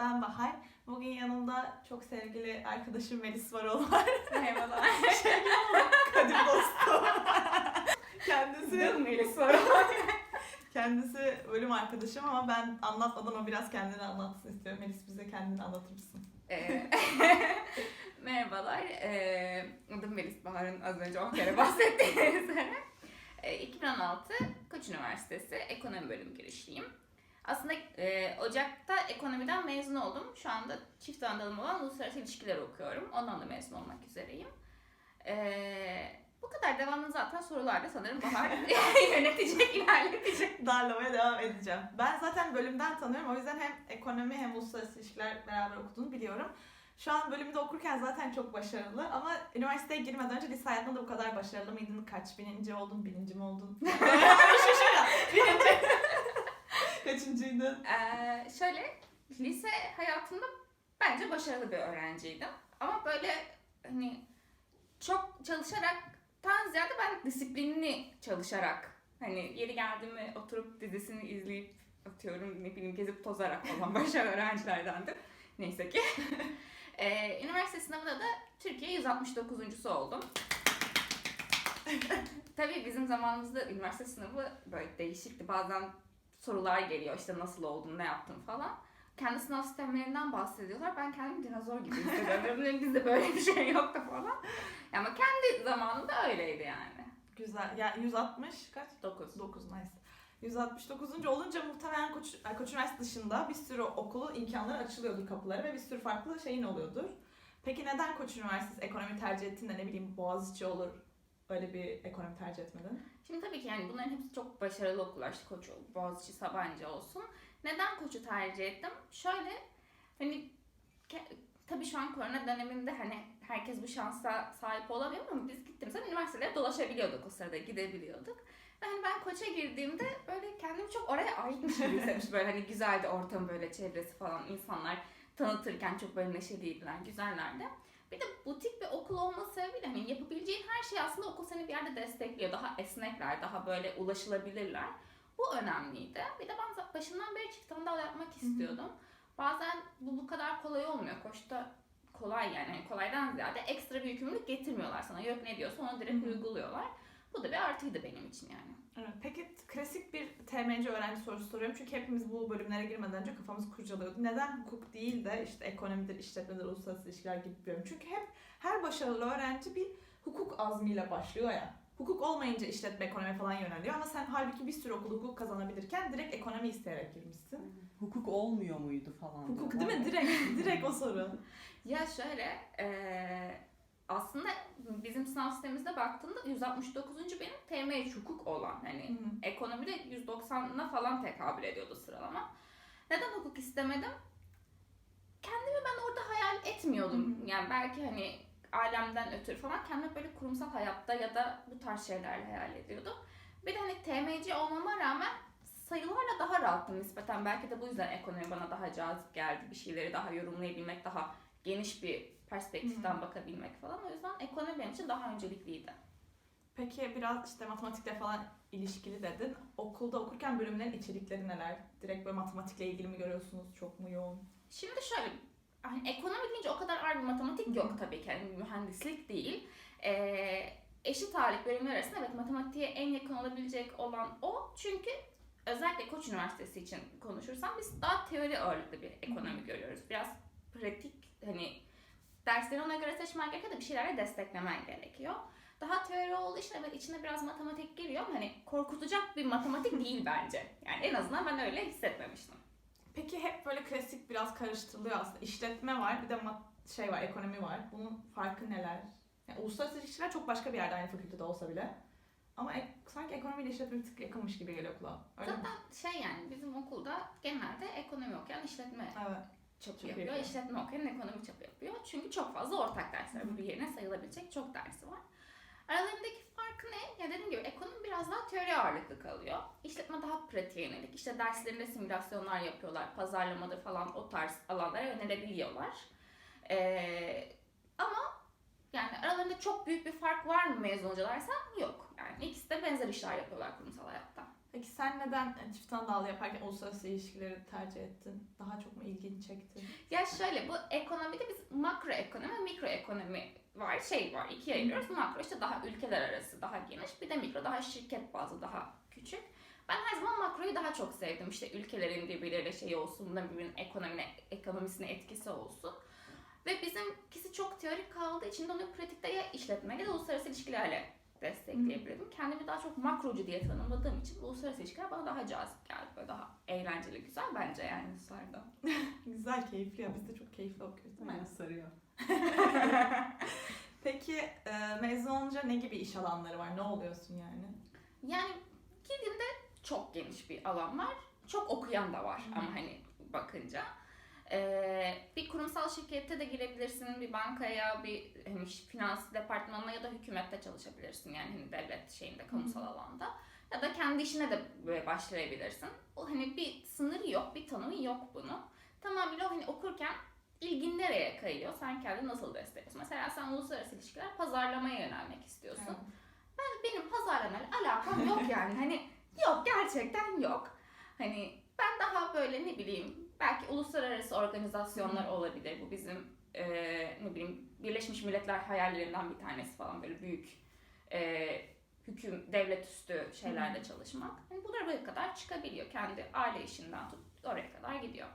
ben Bahar. Bugün yanımda çok sevgili arkadaşım Melis Varol var. Merhabalar. Sevgili Kadir dostum. kendisi, Melis var. kendisi bölüm arkadaşım ama ben anlatmadan o biraz kendini anlatsın istiyorum. Melis bize kendini anlatır mısın? Ee, Merhabalar. Ee, adım Melis Bahar'ın az önce 10 kere bahsettiğim üzere. Ee, 2016 Koç Üniversitesi Ekonomi Bölümü girişliyim. Aslında e, Ocak'ta ekonomiden mezun oldum. Şu anda çift anadalım olan uluslararası ilişkiler okuyorum. Ondan da mezun olmak üzereyim. Ee, bu kadar devamlı zaten sorularda sanırım Bahar yönetecek, ilerletecek. Darlamaya devam edeceğim. Ben zaten bölümden tanıyorum. O yüzden hem ekonomi hem uluslararası ilişkiler beraber okuduğunu biliyorum. Şu an bölümde okurken zaten çok başarılı ama üniversiteye girmeden önce lise hayatında da bu kadar başarılı mıydın? Kaç bininci oldun? Bininci mi oldun? Bininci. Kaçıncıydın? Ee, şöyle lise hayatımda bence başarılı bir öğrenciydim. Ama böyle hani çok çalışaraktan ziyade ben disiplinli çalışarak hani yeri geldi mi oturup dizisini izleyip atıyorum ne bileyim gezip tozarak olan başarılı öğrencilerdendim. Neyse ki. Ee, üniversite sınavında da Türkiye 169.sü oldum. Tabii bizim zamanımızda üniversite sınavı böyle değişikti. Bazen sorular geliyor işte nasıl oldun, ne yaptın falan. Kendi sınav sistemlerinden bahsediyorlar. Ben kendimi dinozor gibi hissediyorum. Dedim, Bizde böyle bir şey yoktu falan. Ama kendi zamanında öyleydi yani. Güzel. Ya 160 kaç? 9. 9 nice. 169. olunca muhtemelen Koç, Koç Üniversitesi dışında bir sürü okulu imkanları açılıyordur kapıları ve bir sürü farklı şeyin oluyordur. Peki neden Koç Üniversitesi ekonomi tercih ettin de ne bileyim Boğaziçi olur öyle bir ekonomi tercih etmedin? Şimdi tabii ki yani bunların hepsi çok başarılı okullar. İşte Koç, Boğaziçi, Sabancı olsun. Neden Koç'u tercih ettim? Şöyle hani tabii şu an korona döneminde hani herkes bu şansa sahip olamıyor ama biz gittiğimizde üniversitelere dolaşabiliyorduk o sırada gidebiliyorduk. Ve hani ben Koç'a girdiğimde böyle kendimi çok oraya aitmiş gibi hissetmiştim. Böyle hani güzeldi ortam böyle çevresi falan insanlar tanıtırken çok böyle neşeliydiler, güzellerdi. Bir de butik bir okul olması sebebiyle hani yapabileceğin her şey aslında okul seni bir yerde destekliyor. Daha esnekler, daha böyle ulaşılabilirler. Bu önemliydi. Bir de ben başından beri çift anadal yapmak istiyordum. Bazen bu bu kadar kolay olmuyor. Koçta kolay yani. Hani kolaydan ziyade ekstra bir yükümlülük getirmiyorlar sana. Yok ne diyorsa onu direkt Hı hı. uyguluyorlar. Bu da bir artıydı benim için yani. Evet. Peki klasik bir TMC öğrenci sorusu soruyorum çünkü hepimiz bu bölümlere girmeden önce kafamız kurcalıyordu. Neden hukuk değil de işte ekonomidir, işletmedir, uluslararası ilişkiler gibi bir bölüm? Çünkü hep her başarılı öğrenci bir hukuk azmiyle başlıyor ya. Hukuk olmayınca işletme, ekonomi falan yöneliyor ama sen halbuki bir sürü okul hukuk kazanabilirken direkt ekonomi isteyerek girmişsin. Hukuk olmuyor muydu falan. Hukuk değil mi? Direkt, direkt o soru. Ya şöyle eee, aslında bizim sınav sistemimizde baktığımda 169. benim TM hukuk olan hani hı. ekonomide 190'ına falan tekabül ediyordu sıralama. Neden hukuk istemedim? Kendimi ben orada hayal etmiyordum. Hı. Yani belki hani ailemden ötürü falan kendimi böyle kurumsal hayatta ya da bu tarz şeylerle hayal ediyordum. Bir de hani TMC olmama rağmen sayılarla daha rahattım nispeten. Belki de bu yüzden ekonomi bana daha cazip geldi. Bir şeyleri daha yorumlayabilmek, daha geniş bir perspektiften bakabilmek falan. O yüzden ekonomi benim için daha öncelikliydi. Peki biraz işte matematikle falan ilişkili dedin. Okulda okurken bölümlerin içerikleri neler? Direkt böyle matematikle ilgili mi görüyorsunuz? Çok mu yoğun? Şimdi şöyle, hani ekonomi deyince o kadar ağır bir matematik yok tabii ki. Yani mühendislik değil. Ee, eşit ağırlık bölümler arasında evet matematiğe en yakın olabilecek olan o. Çünkü özellikle Koç Üniversitesi için konuşursam biz daha teori ağırlıklı bir ekonomi görüyoruz. Biraz pratik hani dersleri ona göre seçmen gerekiyor da bir şeylerle desteklemen gerekiyor. Daha teori olduğu için evet içine biraz matematik giriyor ama hani korkutacak bir matematik değil bence. Yani en azından ben öyle hissetmemiştim. Peki hep böyle klasik biraz karıştırılıyor aslında. İşletme var, bir de şey var, ekonomi var. Bunun farkı neler? Yani uluslararası ilişkiler çok başka bir yerde aynı fakültede olsa bile. Ama ek- sanki ekonomi ile işletme bir tık yakınmış gibi geliyor kulağa. Öyle mi? Zaten şey yani bizim okulda genelde ekonomi okuyan işletme Evet. Çapı yapıyor. iyi. İşletme okuyan ekonomi çapı yapıyor. Çünkü çok fazla ortak dersler. Hı. Bir yerine sayılabilecek çok dersi var. Aralarındaki farkı ne? Ya dediğim gibi ekonomi biraz daha teori ağırlıklı kalıyor. İşletme daha pratiğe yönelik. İşte derslerinde simülasyonlar yapıyorlar. Pazarlamadır falan o tarz alanlara yönelebiliyorlar. Ee, ama yani aralarında çok büyük bir fark var mı mezun hocalarsa? Yok. Yani ikisi de benzer işler yapıyorlar kurumsal hayatta. Peki sen neden çift anadal yaparken uluslararası ilişkileri tercih ettin? Daha çok mu ilgini çekti? Ya şöyle bu ekonomide biz makro ekonomi, mikro ekonomi var, şey var, ikiye ayırıyoruz. Makro işte daha ülkeler arası daha geniş, bir de mikro daha şirket bazlı daha küçük. Ben her zaman makroyu daha çok sevdim. İşte ülkelerin birbirleriyle şey olsun, birbirinin ekonomine, ekonomisine etkisi olsun. Ve bizimkisi çok teorik kaldığı için de onu pratikte ya işletmeyle ya da uluslararası ilişkilerle destekleyebilirdim. Kendimi daha çok makrocu diye tanımladığım için uluslararası ilişkiler bana daha cazip geldi. Böyle daha eğlenceli, güzel bence yani Ruslar'da. Güzel, keyifli. Biz de çok keyifli okuyoruz? Aynen sarıyor. Peki e, mezun olunca ne gibi iş alanları var? Ne oluyorsun yani? Yani girdiğimde çok geniş bir alan var. Çok okuyan da var Hı. ama hani bakınca. Ee, bir kurumsal şirkette de girebilirsin, bir bankaya, bir hani finans departmanına ya da hükümette çalışabilirsin. Yani hani devlet şeyinde, kamusal alanda. Ya da kendi işine de böyle başlayabilirsin. O hani bir sınırı yok, bir tanımı yok bunun. Tamamıyla hani okurken ilgin nereye kayıyor? Sen kendini nasıl destekliyorsun? Mesela sen uluslararası ilişkiler pazarlamaya yönelmek istiyorsun benim pazarlamayla alakam yok yani. Hani yok gerçekten yok. Hani ben daha böyle ne bileyim belki uluslararası organizasyonlar olabilir. Bu bizim e, ne bileyim Birleşmiş Milletler hayallerinden bir tanesi falan böyle büyük e, hüküm devlet üstü şeylerde çalışmak. Hani bunlar buraya kadar çıkabiliyor. Kendi aile işinden tut oraya kadar gidiyor.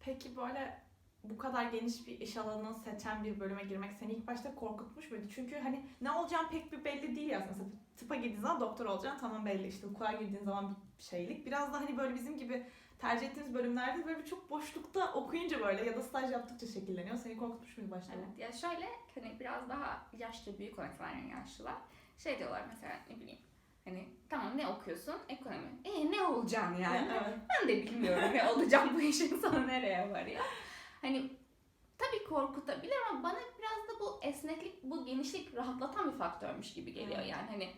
Peki böyle bu kadar geniş bir iş alanını seçen bir bölüme girmek seni ilk başta korkutmuş muydu? Çünkü hani ne olacağın pek bir belli değil aslında. Mesela tıpa girdiğin zaman doktor olacaksın tamam belli. İşte hukuka girdiğin zaman bir şeylik. Biraz da hani böyle bizim gibi tercih ettiğimiz bölümlerde böyle bir çok boşlukta okuyunca böyle ya da staj yaptıkça şekilleniyor. Seni korkutmuş muydu başta? Evet ya şöyle hani biraz daha yaşlı büyük olan yani yaşlılar şey diyorlar mesela ne bileyim hani tamam ne okuyorsun ekonomi. E ne olacaksın yani? Evet. Ben de bilmiyorum ne olacağım bu işin sonu nereye varıyor. Hani tabii korkutabilir ama bana biraz da bu esneklik, bu genişlik rahatlatan bir faktörmüş gibi geliyor. Evet. Yani hani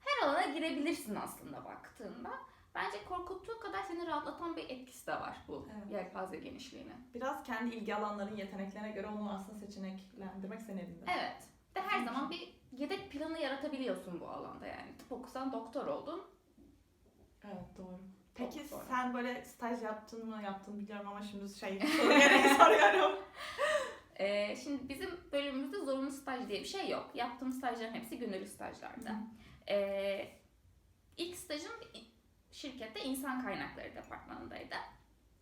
her alana girebilirsin aslında baktığında. Bence korkuttuğu kadar seni rahatlatan bir etkisi de var bu Evet. yelpaze genişliğinin. Biraz kendi ilgi alanların yeteneklerine göre onu aslında seçeneklendirmek senin elinde. Evet. De her zaman bir yedek planı yaratabiliyorsun bu alanda yani. Tıp okusan doktor oldun. Evet doğru. Peki Çok doğru. sen böyle staj yaptın mı yaptın biliyorum ama şimdi şey soruyorum. Ee, şimdi bizim bölümümüzde zorunlu staj diye bir şey yok. Yaptığım stajların hepsi gönüllü stajlarda. Ee, ilk stajım şirkette insan kaynakları departmanındaydı.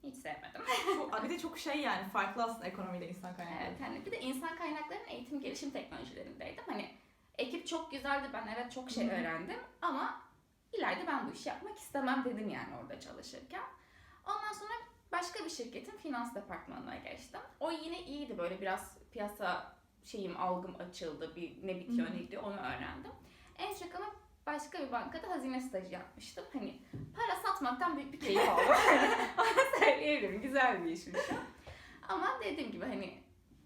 Hiç sevmedim. Çok, bir de çok şey yani farklı aslında ekonomiyle insan kaynakları. Evet, hani bir de insan kaynaklarının eğitim gelişim teknolojilerindeydim. Hani ekip çok güzeldi. Ben evet çok şey öğrendim ama ileride ben bu işi yapmak istemem dedim yani orada çalışırken. Ondan sonra başka bir şirketin finans departmanına geçtim. O yine iyiydi böyle biraz piyasa şeyim algım açıldı. Bir ne bitiyor ne gidiyor onu öğrendim. En çok ama başka bir bankada hazine stajı yapmıştım. Hani para satmaktan büyük bir keyif aldım. Onu söyleyebilirim. Güzel bir işmiş o. Ama dediğim gibi hani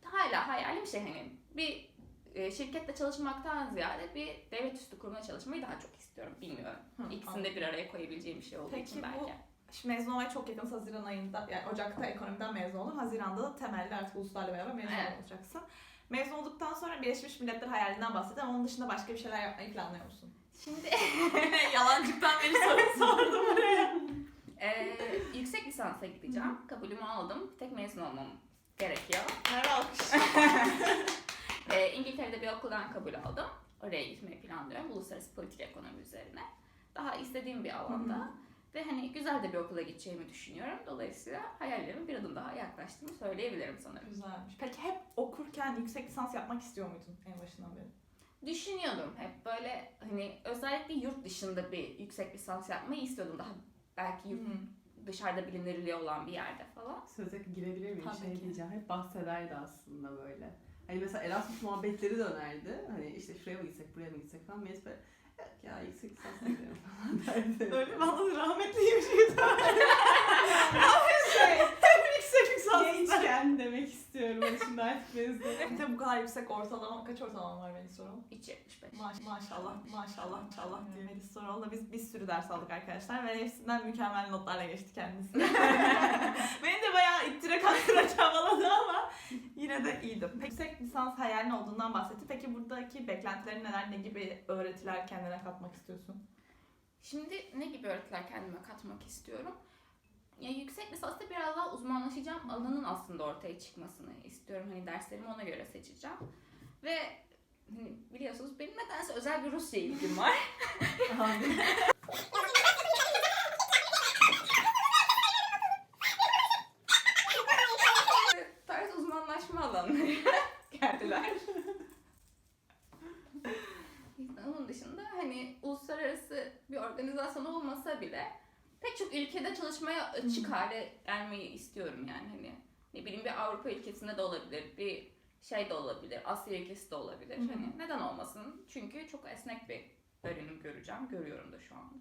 hala hayalim şey hani bir e, şirkette çalışmaktan ziyade bir devlet üstü kurumda çalışmayı daha çok istiyorum. Bilmiyorum. Hı, İkisini de bir araya koyabileceğim bir şey olduğu Peki için bu- belki. Şimdi mezun olmaya çok yakın Haziran ayında yani Ocak'ta ekonomiden mezun oldum. Haziran'da da temelli artık uluslarla beraber mezun Evet. olacaksın. Mezun olduktan sonra Birleşmiş Milletler hayalinden bahsedeceğim. Onun dışında başka bir şeyler yapmayı planlıyor musun? Şimdi Yalancıktan beri soru sordum buraya. e, yüksek lisansa gideceğim. Kabulümü aldım. Tek mezun olmam gerekiyor. Merhaba alkış. E, İngiltere'de bir okuldan kabul aldım. Oraya gitmeyi planlıyorum. Uluslararası politik ekonomi üzerine. Daha istediğim bir alanda. Ve hani güzel de bir okula gideceğimi düşünüyorum. Dolayısıyla hayallerime bir adım daha yaklaştığımı söyleyebilirim sanırım. Güzelmiş. Peki hep okurken yüksek lisans yapmak istiyor muydun en başından beri? Düşünüyordum hep böyle hani özellikle yurt dışında bir yüksek lisans yapmayı istiyordum. Daha belki yurt dışarıda bilinirliği olan bir yerde falan. Söze girebilir miyim? Tabii şey ki. diyeceğim. Hep bahsederdi aslında böyle. Hani mesela Erasmus muhabbetleri dönerdi. Hani işte şuraya mı gitsek, buraya mı gitsek falan. Melis böyle yok ya yüksek lisansa gidelim falan derdi. Öyle bana gibi. şey, yüksek lisans. Gençken demek istiyorum. Ben şimdi artık mezun. Hep de bu kadar yüksek ortalama, kaç ortalama var Melis Soralım? 3.75. Maş, maşallah, maşallah, inşallah diye Melis Soral'la biz bir sürü ders aldık arkadaşlar ve hepsinden mükemmel notlarla geçti kendisi. Beni de bayağı ittire kaktıra çabaladı ama yine de iyiydim. Peki yüksek lisans hayalin olduğundan bahsetti. Peki buradaki beklentilerin neler, ne gibi öğretiler kendine katmak istiyorsun? Şimdi ne gibi öğretiler kendime katmak istiyorum? Ya yüksek lisansta biraz daha uzmanlaşacağım alanın aslında ortaya çıkmasını istiyorum. Hani derslerimi ona göre seçeceğim. Ve hani biliyorsunuz benim nedense özel bir Rusya ilgim var. Tarz uzmanlaşma alanları geldiler. Onun dışında hani uluslararası bir organizasyon olmasa bile pek çok ülkede çalışmaya açık hale gelmeyi istiyorum yani hani ne bileyim bir Avrupa ülkesinde de olabilir, bir şey de olabilir, Asya ülkesi de olabilir. Hı hı. Hani neden olmasın? Çünkü çok esnek bir bölüm göreceğim, görüyorum da şu anda.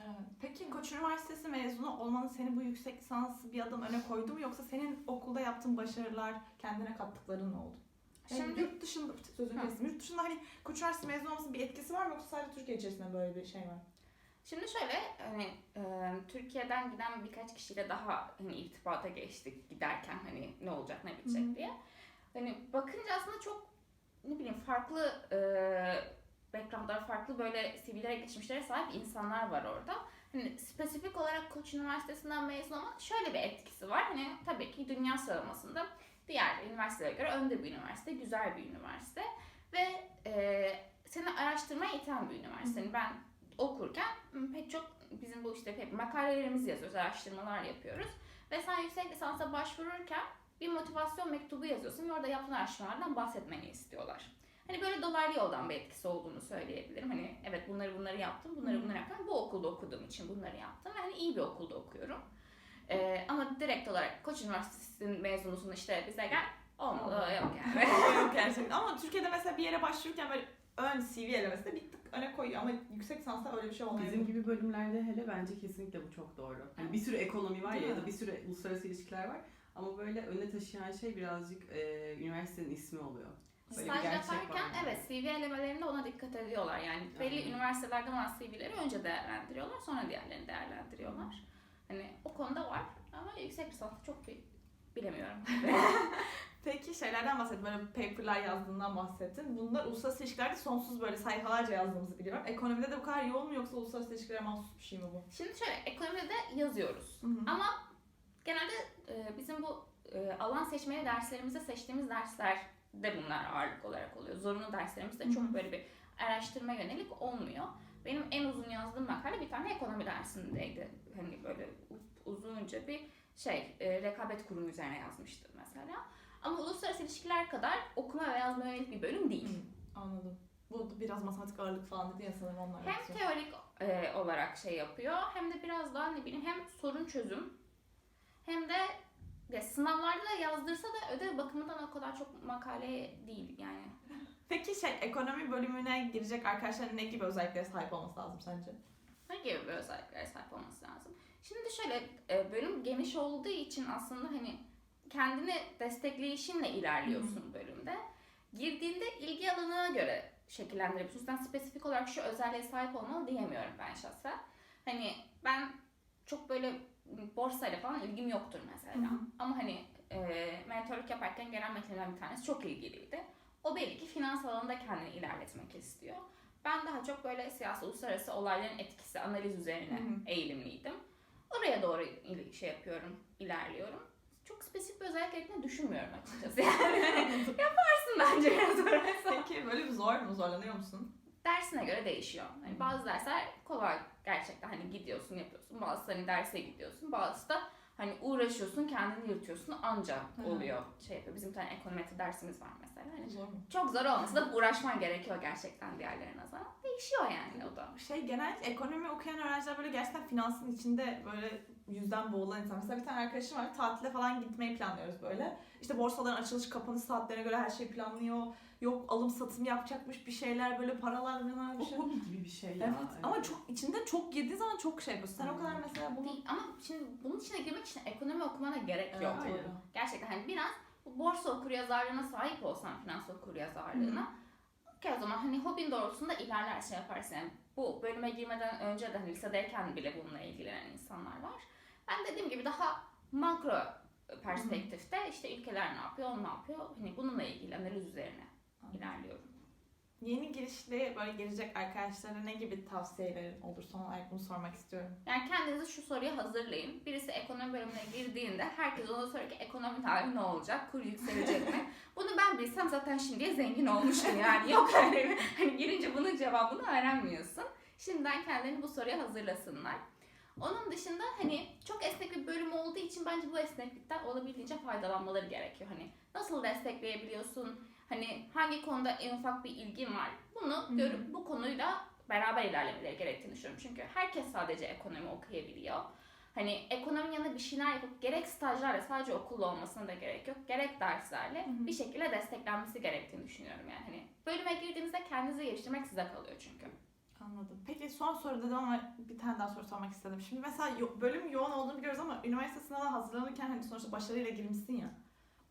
Evet. Peki Koç Üniversitesi mezunu olmanın seni bu yüksek lisansı bir adım öne koydu mu yoksa senin okulda yaptığın başarılar kendine kattıkların ne oldu? Yani Şimdi yurt dışında sözünü kestim. Yurt dışında hani Koç Üniversitesi mezunu olmasının bir etkisi var mı yoksa sadece Türkiye içerisinde böyle bir şey var? Şimdi şöyle hani e, Türkiye'den giden birkaç kişiyle daha hani irtibata geçtik giderken hani ne olacak ne bitecek Hı hı. diye. Hani bakınca aslında çok ne bileyim farklı e, backgroundlar, farklı böyle CV'lere, geçmişlere sahip insanlar var orada. Hani spesifik olarak Koç Üniversitesi'nden mezun olmak şöyle bir etkisi var. Hani tabii ki dünya sıralamasında diğer üniversitelere göre önde bir üniversite, güzel bir üniversite ve e, seni araştırmaya iten bir üniversite. Yani ben okurken pek çok bizim bu işte hep makalelerimizi yazıyoruz, araştırmalar yapıyoruz. Ve sen yüksek lisansa başvururken bir motivasyon mektubu yazıyorsun ve orada yaptığın araştırmalardan bahsetmeni istiyorlar. Hani böyle dolaylı yoldan bir etkisi olduğunu söyleyebilirim. Hani evet bunları bunları yaptım, bunları bunları yaptım. Bu okulda okuduğum için bunları yaptım ve hani iyi bir okulda okuyorum. Ee, ama direkt olarak Koç Üniversitesi'nin mezunusun işte bize gel. Olmadı yok yani. Yok gerçekten. Ama Türkiye'de mesela bir yere başvururken böyle ön CV elemesinde bir tık öne koyuyor ama yüksek lisansta öyle bir şey olmuyor. Bizim gibi bölümlerde hele bence kesinlikle bu çok doğru. Hani bir sürü ekonomi var Değil ya ya mi? da bir sürü uluslararası ilişkiler var. Ama böyle öne taşıyan şey birazcık e, üniversitenin ismi oluyor. Böyle Staj yaparken var. evet CV elemelerinde ona dikkat ediyorlar. Yani belli Aynen. üniversitelerden olan CV'leri önce değerlendiriyorlar sonra diğerlerini değerlendiriyorlar. Hani o konuda var ama yüksek lisansta çok bir bilemiyorum. Peki şeylerden bahsettin, böyle paperlar yazdığından bahsettin. Bunlar uluslararası ilişkilerde sonsuz böyle sayfalarca yazdığımızı biliyorum. Ekonomide de bu kadar yoğun mu yoksa uluslararası ilişkilere mahsus bir şey mi bu? Şimdi şöyle ekonomide de yazıyoruz. Ama genelde e, bizim bu e, alan seçmeli derslerimizde seçtiğimiz dersler de bunlar ağırlık olarak oluyor. Zorunlu derslerimizde Hı hı. çok böyle bir araştırma yönelik olmuyor. Benim en uzun yazdığım makale bir tane ekonomi dersindeydi. Hani böyle uzunca bir şey, e, rekabet kurumu üzerine yazmıştım mesela. Ama uluslararası ilişkiler kadar okuma ve yazma yönelik bir bölüm değil. Hı, anladım. Bu biraz matematik ağırlık falan dedi ya sanırım onlar. Hem yazıyor. teorik e, olarak şey yapıyor hem de biraz daha ne bileyim hem sorun çözüm hem de ya sınavlarda da yazdırsa da ödev bakımından o kadar çok makale değil yani. Peki şey ekonomi bölümüne girecek arkadaşların ne gibi özelliklere sahip olması lazım sence? Ne gibi özelliklere sahip olması lazım? Şimdi şöyle e, bölüm geniş olduğu için aslında hani kendini destekleyişinle ilerliyorsun bölümde. Girdiğinde ilgi alanına göre şekillendirebiliyorsun. Sen spesifik olarak şu özelliğe sahip olmalı diyemiyorum ben şahsen. Hani ben çok böyle borsayla falan ilgim yoktur mesela. Hı hı. Ama hani e, mentorluk yaparken gelen metinlerden bir tanesi çok ilgiliydi. O belli ki finans alanında kendini ilerletmek istiyor. Ben daha çok böyle siyasi uluslararası olayların etkisi, analiz üzerine Hı hı. eğilimliydim. Oraya doğru şey yapıyorum, ilerliyorum. Spesifik bir özellik gerektiğini düşünmüyorum açıkçası. Yani yaparsın bence biraz uğraşsan. Peki böyle bir zor mu? Zorlanıyor musun? Dersine göre değişiyor. Hani bazı dersler kolay gerçekten hani gidiyorsun yapıyorsun. Bazısı hani derse gidiyorsun. Bazısı da hani uğraşıyorsun kendini yırtıyorsun anca oluyor. Şey yapıyor. Bizim bir tane ekonometri dersimiz var mesela. Hani Zor mu? çok zor olmasa da uğraşman gerekiyor gerçekten diğerlerine nazaran. Değişiyor yani o da. Şey genel ekonomi okuyan öğrenciler böyle gerçekten finansın içinde böyle yüzden boğulan insan. Mesela bir tane arkadaşım var tatile falan gitmeyi planlıyoruz böyle. İşte borsaların açılış kapanış saatlerine göre her şeyi planlıyor. Yok alım satım yapacakmış bir şeyler böyle paralar falan bir şey. O hobi gibi bir şey ya. Evet ama çok içinde çok girdiği zaman çok şey yapıyorsun. Sen o kadar mesela bunu... Değil. Ama şimdi bunun içine girmek için ekonomi okumana gerek Evet, yok. Aynen. doğru. Gerçekten hani biraz bu borsa okuryazarlığına sahip olsan finans okuryazarlığına ki o zaman hani hobin doğrultusunda ilerlersin yaparsın. Yani bu bölüme girmeden önce de hani lisedeyken bile bununla ilgilenen insanlar var. Ben dediğim gibi daha makro perspektifte işte ülkeler ne yapıyor, ne yapıyor. Hani bununla ilgili analiz üzerine ilerliyorum. yeni girişli böyle girecek arkadaşlara ne gibi tavsiyelerin olur? Son olarak bunu sormak istiyorum. Yani kendinizi şu soruya hazırlayın. Birisi ekonomi bölümüne girdiğinde herkes ona soruyor ki ekonomi tarihi ne olacak? Kur yükselecek mi? Bunu ben bilsem zaten şimdiye zengin olmuşum yani. Yok öyle. Hani girince bunun cevabını öğrenmiyorsun. Şimdiden kendilerini bu soruya hazırlasınlar. Onun dışında hani çok esnek bir bölüm olduğu için bence bu esneklikten olabildiğince faydalanmaları gerekiyor. Hani nasıl destekleyebiliyorsun? Hani hangi konuda en ufak bir ilgin var? Bunu görüp bu konuyla beraber ilerlemeleri gerektiğini düşünüyorum. Çünkü herkes sadece ekonomi okuyabiliyor. Hani ekonominin yanında bir şeyler yapıp gerek stajlarla sadece okulla olmasına da gerek yok. Gerek derslerle bir şekilde desteklenmesi gerektiğini düşünüyorum yani. Hani bölüme girdiğinizde kendinizi geliştirmek size kalıyor çünkü. Anladım. Peki son soru dedim ama bir tane daha soru sormak istedim. Şimdi mesela yo- bölüm yoğun olduğunu biliyoruz ama üniversite sınavına hazırlanırken hani sonuçta başarıyla girmişsin ya.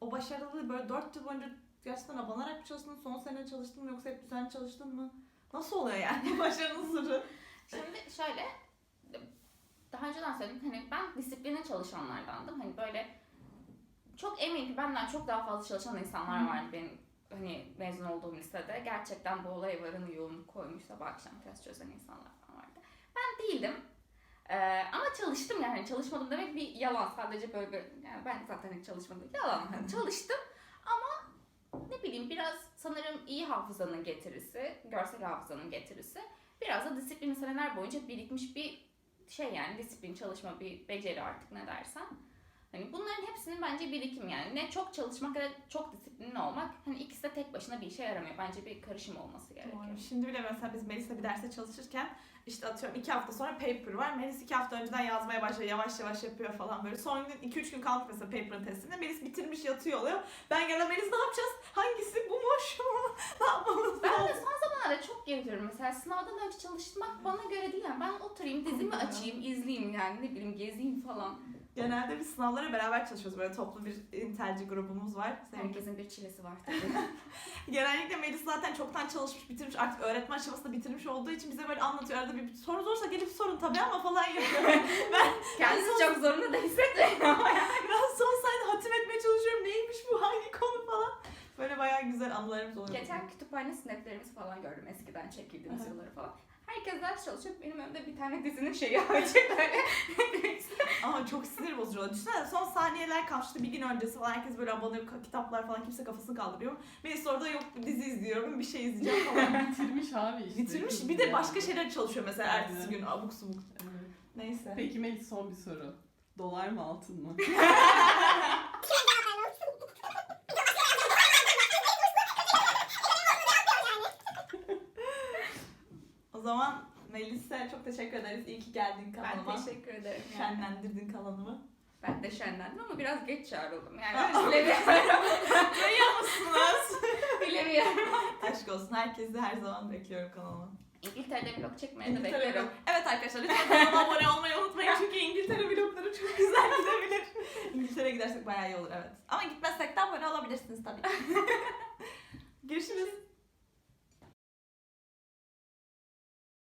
O başarılı böyle 4 yıl boyunca gerçekten abanarak mı çalıştın, son sene çalıştın mı yoksa hep düzenli çalıştın mı? Nasıl oluyor yani başarının sırrı? Şimdi şöyle daha önceden söyledim hani ben disiplinin çalışanlardandım. Hani böyle çok eminim ki benden çok daha fazla çalışan insanlar vardı benim hani mezun olduğum lisede. Gerçekten bu olaya varını yoğun koymuş sabah akşam test çözen insanlar falan vardı. Ben değildim. Ee, ama çalıştım yani çalışmadım demek bir yalan sadece böyle bir yani ben zaten hiç çalışmadım yalan hani çalıştım ama ne bileyim biraz sanırım iyi hafızanın getirisi görsel hafızanın getirisi biraz da disiplin seneler boyunca birikmiş bir şey yani disiplin çalışma bir beceri artık ne dersen. Hani bunların hepsinin bence birikim yani. Ne çok çalışmak da çok disiplinli olmak. Hani ikisi de tek başına bir işe yaramıyor. Bence bir karışım olması gerekiyor. Doğru. Şimdi bile mesela biz Melis'le bir derste çalışırken işte atıyorum iki hafta sonra paper var. Melis iki hafta önceden yazmaya başlıyor. Yavaş yavaş yapıyor falan böyle. Son gün iki üç gün kaldı mesela paper'ın testinde. Melis bitirmiş yatıyor oluyor. Ben gelen Melis ne yapacağız? Hangisi? Bu mu? Şu mu? ne yapmamız Ben de son zamanlarda çok geziyorum. Mesela sınavdan önce çalışmak bana göre değil. Yani ben oturayım, dizimi açayım, izleyeyim yani ne bileyim gezeyim falan. Genelde biz sınavlara beraber çalışıyoruz. Böyle toplu bir intelci grubumuz var. Senin Herkesin bir çilesi var tabii. Genellikle Melis zaten çoktan çalışmış, bitirmiş. Artık öğretmen aşamasında bitirmiş olduğu için bize böyle anlatıyor. Arada bir soru olursa gelip sorun tabii ama falan yapıyor. Kendisi çok zorunda da hissetmeyin ama yani. ben son sayede hatim etmeye çalışıyorum. Neymiş bu? Hangi konu falan. Böyle bayağı güzel anılarımız oluyor. Geçen kütüphane snaplerimizi falan gördüm eskiden çekildiğimiz yılları falan. Herkes ders çalışıyor. Benim önümde bir tane dizinin şeyi açık böyle. Ama çok sinir bozucu oluyor. Düşünsene son saniyeler kalmıştı bir gün öncesi falan. Herkes böyle abanıyor kitaplar falan kimse kafasını kaldırıyor. Melis orada yok dizi izliyorum bir şey izleyeceğim falan. Bitirmiş abi işte. Bitirmiş bir de başka şeyler çalışıyor mesela ertesi gün abuk subuk. Evet. Neyse. Peki Melis son bir soru. Dolar mı altın mı? zaman Melis'e çok teşekkür ederiz. İyi ki geldin Ben kanalıma. teşekkür ederim yani. Şenlendirdin kanalımı. Ben de şenlendim ama biraz geç çağrıldım. Yani bilemiyorum. Duyuyor musunuz? bilemiyorum. Aşk olsun. Herkesi her zaman bekliyorum kanalıma. İngiltere'de vlog çekmeye de bekliyorum. Evet arkadaşlar lütfen kanalıma abone olmayı unutmayın çünkü İngiltere vlogları çok güzel gidebilir. İngiltere'ye gidersek bayağı iyi olur evet. Ama gitmezsek de abone olabilirsiniz tabii. Görüşürüz.